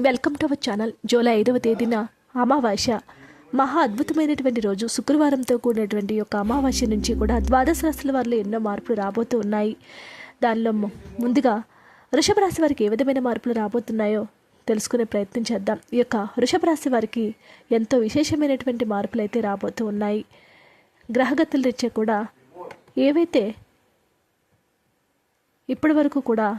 Welcome to our channel. July ఐదవ తేదీన అమావాస్య. మహా అద్భుతమైనటువంటి రోజు. శుక్రవారంతో కూడినటువంటి యొక్క అమావాస్య నుంచి కూడా ద్వాదశ రాశుల వారిలో ఎన్నో మార్పులు రాబోతూ ఉన్నాయి. దానిలో ము- ముందుగా వృషభ రాశి వారికి ఏ విధమైన మార్పులు రాబోతున్నాయో తెలుసుకునే ప్రయత్నం చేద్దాం. ఈ యొక్క వృషభ రాశి వారికి ఎంతో విశేషమైనటువంటి మార్పులు అయితే రాబోతూ ఉన్నాయి. గ్రహగతుల రీత్యా కూడా ఏవైతే ఇప్పటి వరకు కూడా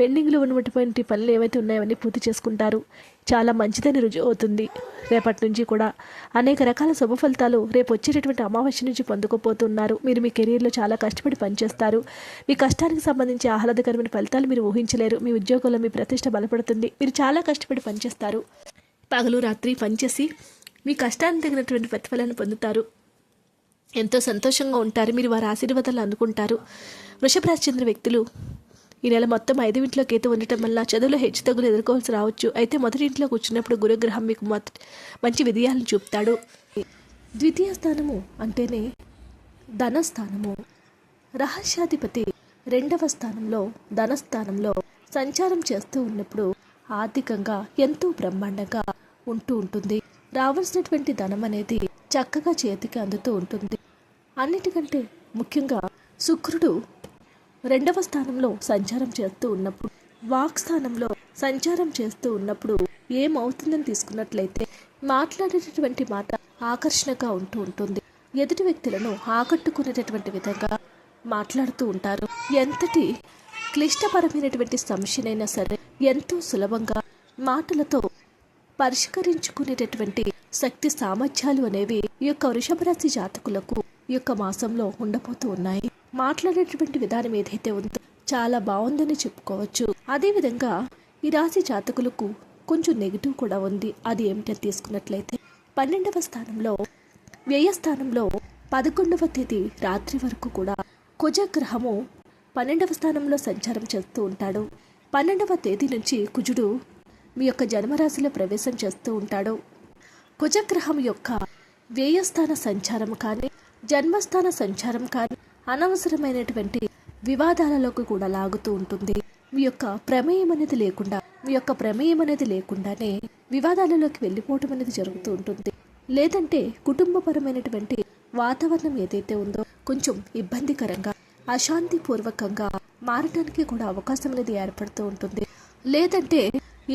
పెండింగ్లో ఉన్నటువంటి పనులు ఏవైతే ఉన్నాయో అవన్నీ పూర్తి చేసుకుంటారు. చాలా మంచిదని రుజువు అవుతుంది. రేపటి నుంచి కూడా అనేక రకాల శుభ ఫలితాలు రేపు వచ్చేటటువంటి అమావాస్య నుంచి పొందుకోపోతున్నారు. మీరు మీ కెరీర్లో చాలా కష్టపడి పనిచేస్తారు. మీ కష్టానికి సంబంధించి ఆహ్లాదకరమైన ఫలితాలు మీరు ఊహించలేరు. మీ ఉద్యోగంలో మీ ప్రతిష్ట బలపడుతుంది. మీరు చాలా కష్టపడి పనిచేస్తారు. పగలు రాత్రి పనిచేసి మీ కష్టానికి తగినటువంటి ప్రతిఫలాన్ని పొందుతారు. ఎంతో సంతోషంగా ఉంటారు. మీరు వారి ఆశీర్వాదాలు అందుకుంటారు. వృషభ రాశి చెందిన వ్యక్తులు ఈ నెల మొత్తం ఐదు ఇంట్లో కేతు ఉండటం వల్ల చదువులో హెచ్చు తగ్గులు ఎదుర్కోవాల్సి రావచ్చు. అయితే మొదటి ఇంట్లో కూర్చున్నప్పుడు గురుగ్రహం మీకు మంచి విజయాలను చూపుతాడు. ద్వితీయ స్థానము అంటేనే ధనస్థానము. రహస్యాధిపతి రెండవ స్థానంలో ధనస్థానంలో సంచారం చేస్తూ ఉన్నప్పుడు ఆర్థికంగా ఎంతో బ్రహ్మాండంగా ఉంటూ ఉంటుంది. రావాల్సినటువంటి ధనం అనేది చక్కగా చేతికి అందుతూ ఉంటుంది. అన్నిటికంటే ముఖ్యంగా శుక్రుడు రెండవ స్థానంలో సంచారం చేస్తూ ఉన్నప్పుడు వాక్ స్థానంలో సంచారం చేస్తూ ఉన్నప్పుడు ఏమవుతుందని తీసుకున్నట్లయితే మాట్లాడేటటువంటి మాట ఆకర్షణగా ఉంటూ ఉంటుంది. ఎదుటి వ్యక్తులను ఆకట్టుకునేటటువంటి విధంగా మాట్లాడుతూ ఉంటారు. ఎంతటి క్లిష్టపరమైనటువంటి సమస్యనైనా సరే ఎంతో సులభంగా మాటలతో పరిష్కరించుకునేటటువంటి శక్తి సామర్థ్యాలు అనేవి ఈ యొక్క వృషభరాశి జాతకులకు ఈ యొక్క మాసంలో ఉండబోతూ ఉన్నాయి. మాట్లాడేటువంటి విధానం ఏదైతే ఉందో చాలా బాగుందని చెప్పుకోవచ్చు. అదేవిధంగా ఈ రాశి జాతకులకు కొంచెం నెగిటివ్ కూడా ఉంది. అది ఏమిటో తీసుకున్నట్లయితే పన్నెండవ స్థానంలో వ్యయస్థానంలో పదకొండవ తేదీ రాత్రి వరకు కూడా కుజగ్రహము పన్నెండవ స్థానంలో సంచారం చేస్తూ ఉంటాడు. పన్నెండవ తేదీ నుంచి కుజుడు మీ యొక్క జన్మరాశిలో ప్రవేశం చేస్తూ ఉంటాడు. కుజగ్రహం యొక్క వ్యయస్థాన సంచారం కానీ జన్మస్థాన సంచారం కానీ అనవసరమైనటువంటి వివాదాలలోకి కూడా లాగుతూ ఉంటుంది. మీ యొక్క ప్రమేయం అనేది లేకుండా మీ యొక్క ప్రమేయం అనేది లేకుండానే వివాదాలలోకి వెళ్ళిపోవటం అనేది జరుగుతూ ఉంటుంది. లేదంటే కుటుంబపరమైనటువంటి వాతావరణం ఏదైతే ఉందో కొంచెం ఇబ్బందికరంగా అశాంతిపూర్వకంగా మారటానికి కూడా అవకాశం అనేది ఏర్పడుతూ ఉంటుంది. లేదంటే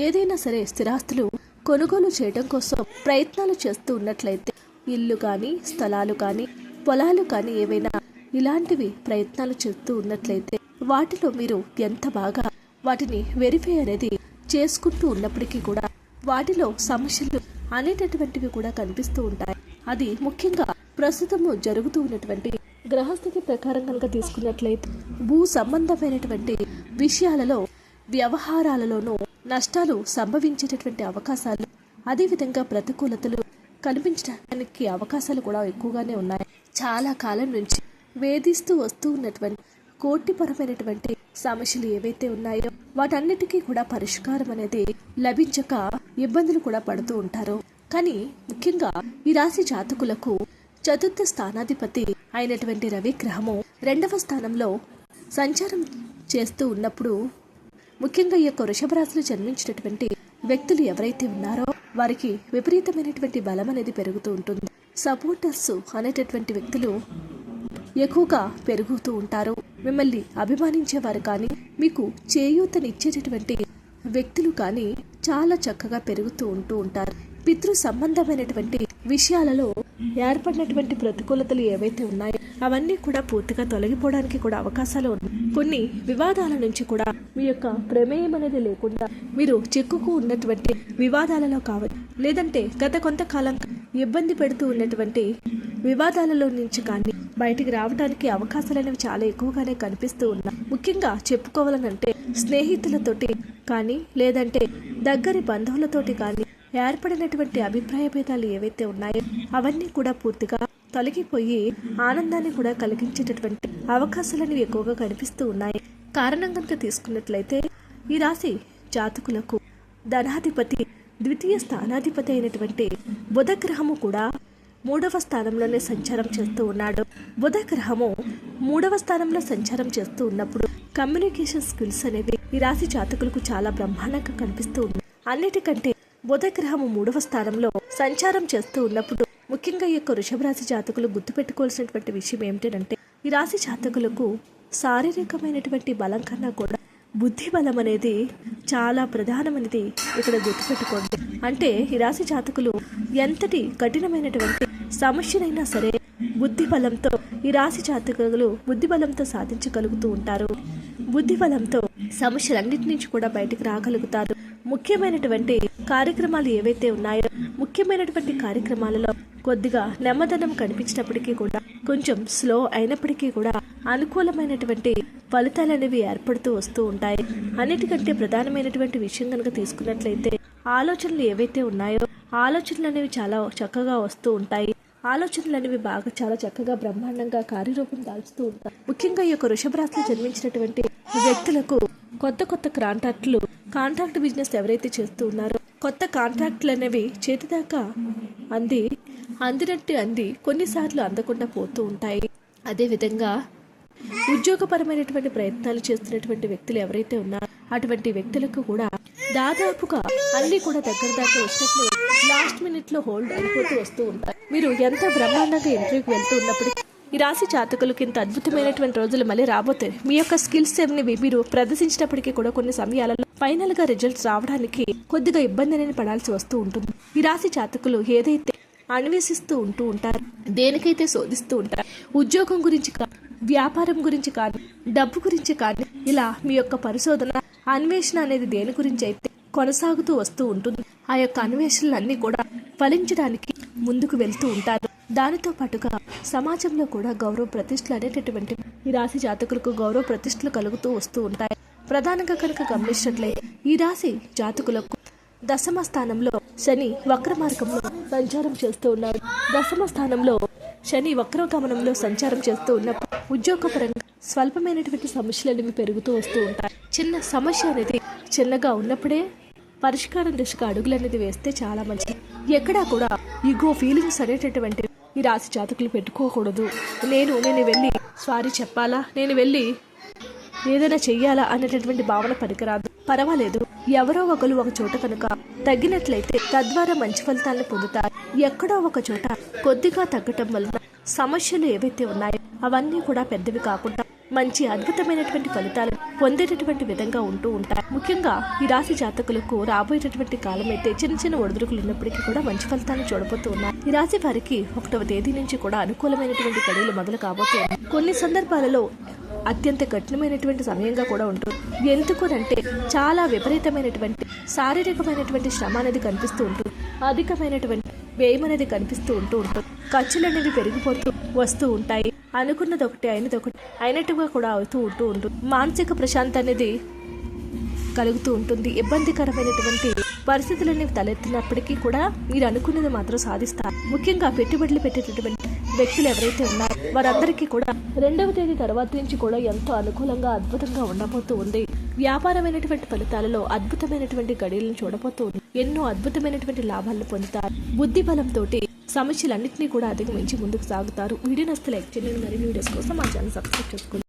ఏదైనా సరే స్థిరాస్తులు కొనుగోలు చేయడం కోసం ప్రయత్నాలు చేస్తూ ఉన్నట్లయితే ఇల్లు కానీ స్థలాలు కానీ పొలాలు కానీ ఏవైనా ఇలాంటివి ప్రయత్నాలు చేస్తూ ఉన్నట్లయితే వాటిలో మీరు ఎంత బాగా వాటిని వెరిఫై అనేది చేసుకుంటూ ఉన్నప్పటికీ కూడా వాటిలో సమస్యలు అనేటటువంటివి కూడా కనిపిస్తూ ఉంటాయి. అది ముఖ్యంగా ప్రస్తుతము జరుగుతూ ఉన్నటువంటి గ్రహస్థితి ప్రకారం కనుక తీసుకున్నట్లయితే భూ సంబంధమైనటువంటి విషయాలలో వ్యవహారాలలోనూ నష్టాలు సంభవించేటటువంటి అవకాశాలు అదేవిధంగా ప్రతికూలతలు కనిపించడానికి అవకాశాలు కూడా ఎక్కువగానే ఉన్నాయి. చాలా కాలం నుంచి వేధిస్తూ వస్తూ ఉన్నటువంటి కోటిపరమైనటువంటి సమస్యలు ఏవైతే ఉన్నాయో వాటన్నిటికీ కూడా పరిష్కారం అనేది లభించక ఇబ్బందులు కూడా పడుతూ ఉంటారు. కానీ ముఖ్యంగా ఈ రాశి జాతకులకు చతుర్థ స్థానాధిపతి అయినటువంటి రవి గ్రహము రెండవ స్థానంలో సంచారం చేస్తూ ఉన్నప్పుడు ముఖ్యంగా ఈ యొక్క వృషభ రాశిలో జన్మించినటువంటి వ్యక్తులు ఎవరైతే ఉన్నారో వారికి విపరీతమైనటువంటి బలం అనేది పెరుగుతూ ఉంటుంది. సపోర్టర్స్ అనేటటువంటి వ్యక్తులు ఎక్కువగా పెరుగుతూ ఉంటారు. మిమ్మల్ని అభిమానించేవారు కానీ మీకు చేయూతనిచ్చేటటువంటి వ్యక్తులు కానీ చాలా చక్కగా పెరుగుతూ ఉంటూ ఉంటారు. పితృ సంబంధమైనటువంటి విషయాలలో ఏర్పడినటువంటి ప్రతికూలతలు ఏవైతే ఉన్నాయో అవన్నీ కూడా పూర్తిగా తొలగిపోవడానికి కూడా అవకాశాలు ఉన్నాయి. కొన్ని వివాదాల నుంచి కూడా మీ యొక్క ప్రమేయం అనేది లేకుండా మీరు చిక్కుకు ఉన్నటువంటి వివాదాలలో కావచ్చు లేదంటే గత కొంతకాలం ఇబ్బంది పెడుతూ ఉన్నటువంటి వివాదాలలో నుంచి కానీ బయటికి రావడానికి అవకాశాలు అనేవి చాలా ఎక్కువగానే కనిపిస్తూ ఉన్నాయి ముఖ్యంగా చెప్పుకోవాలనంటే స్నేహితులతోటి కానీ లేదంటే దగ్గరి బంధువులతోటి కానీ ఏర్పడినటువంటి అభిప్రాయ భేదాలు ఏవైతే ఉన్నాయో అవన్నీ కూడా పూర్తిగా తొలగిపోయి ఆనందాన్ని కూడా కలిగించేటటువంటి అవకాశాలనేవి ఎక్కువగా కనిపిస్తూ ఉన్నాయి. కారణం కనుక తీసుకున్నట్లయితే ఈ రాశి జాతకులకు ధనాధిపతి ద్వితీయ స్థానాధిపతి అయినటువంటి బుధగ్రహము కూడా మూడవ స్థానంలోనే సంచారం చేస్తూ ఉన్నాడు. బుధ గ్రహము మూడవ స్థానంలో సంచారం చేస్తూ ఉన్నప్పుడు కమ్యూనికేషన్ స్కిల్స్ అనేవి ఈ రాశి జాతకులకు చాలా బ్రహ్మాండంగా కనిపిస్తూ ఉంది అన్నిటికంటే బుధ గ్రహము మూడవ స్థానంలో సంచారం చేస్తూ ఉన్నప్పుడు ముఖ్యంగా ఈ యొక్క వృషభ రాశి జాతకులు గుర్తుపెట్టుకోవాల్సినటువంటి విషయం ఏమిటంటే ఈ రాశి జాతకులకు శారీరకమైనటువంటి బలం కన్నా కూడా బుద్ధి బలం అనేది చాలా ప్రధానమైనది ఇక్కడ గుర్తుపెట్టుకోండి. అంటే ఈ రాశి జాతకులు ఎంతటి కఠినమైనటువంటి సమస్యనైనా సరే బుద్ధి బలంతో ఈ రాశి జాతకులు బుద్ధి బలంతో సాధించగలుగుతూ ఉంటారు. బుద్ధి బలంతో సమస్యలన్నిటి నుంచి కూడా బయటకు రాగలుగుతారు. ముఖ్యమైనటువంటి కార్యక్రమాలు ఏవైతే ఉన్నాయో ముఖ్యమైనటువంటి కార్యక్రమాలలో కొద్దిగా నెమ్మదనం కనిపించినప్పటికీ కూడా కొంచెం స్లో అయినప్పటికీ కూడా అనుకూలమైనటువంటి ఫలితాలు అనేవి ఏర్పడుతూ వస్తూ ఉంటాయి. అన్నిటికంటే ప్రధానమైనటువంటి విషయం కనుక తీసుకున్నట్లయితే ఆలోచనలు ఏవైతే ఉన్నాయో ఆలోచనలు అనేవి చాలా చక్కగా వస్తూ ఉంటాయి. ఆలోచనలు అనేవి బాగా చాలా చక్కగా బ్రహ్మాండంగా కార్యరూపం దాల్చుతూ ఉంటాయి. ముఖ్యంగా ఈ యొక్క వృషభరాశిలో జన్మించినటువంటి వ్యక్తులకు కొత్త కొత్త కాంట్రాక్టులు కాంట్రాక్ట్ బిజినెస్ ఎవరైతే చేస్తూ ఉన్నారో కొత్త కాంట్రాక్టులు అనేవి చేతి దాకా అంది అందినట్టు అంది కొన్నిసార్లు అందకుండా పోతూ ఉంటాయి. అదేవిధంగా ఉద్యోగపరమైనటువంటి ప్రయత్నాలు చేస్తున్నటువంటి వ్యక్తులు ఎవరైతే ఉన్నారో అటువంటి వ్యక్తులకు కూడా దాదాపుగా అన్నీ కూడా దగ్గర దాకా వచ్చినట్లు లాస్ట్ మినిట్లో హోల్డ్ అయిపోతూ వస్తూ ఉంటారు మీరు ఎంత బ్రహ్మాండంగా ఇంటర్వ్యూకి వెళ్తూ ఉన్నప్పుడు ఈ రాశి జాతకులకి ఇంత అద్భుతమైనటువంటి రోజులు మళ్ళీ రాబోతాయి మీ యొక్క స్కిల్స్ ఏమివి మీరు ప్రదర్శించినప్పటికీ కూడా కొన్ని సమయాలలో ఫైనల్గా రిజల్ట్స్ రావడానికి కొద్దిగా ఇబ్బంది అనేది పడాల్సి వస్తూ ఉంటుంది. ఈ రాశి జాతకులు ఏదైతే అన్వేషిస్తూ ఉంటూ ఉంటారు దేనికైతే శోధిస్తూ ఉంటారు ఉద్యోగం గురించి కానీ వ్యాపారం గురించి కానీ డబ్బు గురించి కానీ ఇలా మీ యొక్క పరిశోధన అన్వేషణ అనేది దేని గురించి అయితే కొనసాగుతూ వస్తూ ఉంటుంది. ఆ యొక్క అన్వేషణలు అన్నీ కూడా ఫలించడానికి ముందుకు వెళ్తూ ఉంటారు. దానితో పాటుగా సమాజంలో కూడా గౌరవ ప్రతిష్టలు అనేటటువంటి ఈ రాశి జాతకులకు గౌరవ ప్రతిష్టలు కలుగుతూ వస్తూ ఉంటాయి. ప్రధానంగా కనుక గమనించినట్లయితే ఈ రాశి జాతకులకు దశమ స్థానంలో శని వక్ర మార్గంలో సంచారం చేస్తూ ఉన్నారు. దశమ స్థానంలో శని వక్ర గమనంలో సంచారం చేస్తూ ఉన్నప్పుడు ఉద్యోగపరంగా స్వల్పమైనటువంటి సమస్యలు అనేవి పెరుగుతూ వస్తూ ఉంటాయి. చిన్న సమస్య అనేది చిన్నగా ఉన్నప్పుడే పరిష్కారం దిశగా అడుగులు అనేది వేస్తే చాలా మంచిది. ఎక్కడా కూడా ఈగో ఫీలింగ్స్ అనేటటువంటి ఈ రాశి జాతకులు పెట్టుకోకూడదు. నేను నేను వెళ్ళి సారీ చెప్పాలా? నేను వెళ్ళి ఏదైనా చెయ్యాలా అనేటటువంటి భావన పనికిరాదు. పర్వాలేదు. ఎవరో ఒకరు ఒక చోట కనుక తగ్గినట్లయితే తద్వారా మంచి ఫలితాలను పొందుతారు. ఎక్కడో ఒక చోట కొద్దిగా తగ్గటం వలన సమస్యలు ఏవైతే ఉన్నాయో అవన్నీ కూడా పెద్దవి కాకుండా మంచి అద్భుతమైనటువంటి ఫలితాలు పొందేటటువంటి విధంగా ఉంటూ ఉంటాయి. ముఖ్యంగా ఈ రాశి జాతకులకు రాబోయేటటువంటి కాలం అయితే చిన్న చిన్న ఒడిదుడుకులు ఉన్నప్పటికీ కూడా మంచి ఫలితాలు చూడబోతూ ఉన్నారు ఈ రాశి వారికి ఒకటవ తేదీ నుంచి కూడా అనుకూలమైనటువంటి గడువులు మొదలు కాబోతున్నాయి కొన్ని సందర్భాలలో అత్యంత కఠినమైనటువంటి సమయంగా కూడా ఉంటుంది. ఎందుకునంటే చాలా విపరీతమైనటువంటి శారీరకమైనటువంటి శ్రమ అనేది కనిపిస్తూ ఉంటుంది. అధికమైనటువంటి వ్యయం అనేది కనిపిస్తూ ఉంటూ ఉంటుంది. ఖర్చులు అనేవి పెరిగిపోతూ వస్తూ ఉంటాయి. అనుకున్నది ఒకటి అయినది ఒకటి అయినట్టుగా కూడా అవుతూ ఉంటూ ఉంటుంది మానసిక ప్రశాంతి అనేది కలుగుతూ ఉంటుంది. ఇబ్బందికరమైనటువంటి పరిస్థితులన్నీ తలెత్తినప్పటికీ కూడా మీరు అనుకున్నది మాత్రం సాధిస్తారు. ముఖ్యంగా పెట్టుబడులు పెట్టేటటువంటి వ్యక్తులు ఎవరైతే ఉన్నారో వారందరికీ కూడా రెండవ తేదీ తర్వాత నుంచి కూడా ఎంతో అనుకూలంగా అద్భుతంగా ఉండబోతూ ఉంది. వ్యాపారమైనటువంటి ఫలితాలలో అద్భుతమైనటువంటి గడియలను చూడబోతూ ఎన్నో అద్భుతమైనటువంటి లాభాలను పొందుతారు. బుద్ధి బలంతో సమస్యలన్నింటినీ కూడా అధిగమించి ముందుకు సాగుతారు. వీడియో నస్తే లైక్ చేయండి. మరిన్ని వీడియోస్ కోసం మా ఛానల్ సబ్స్క్రైబ్ చేసుకోండి.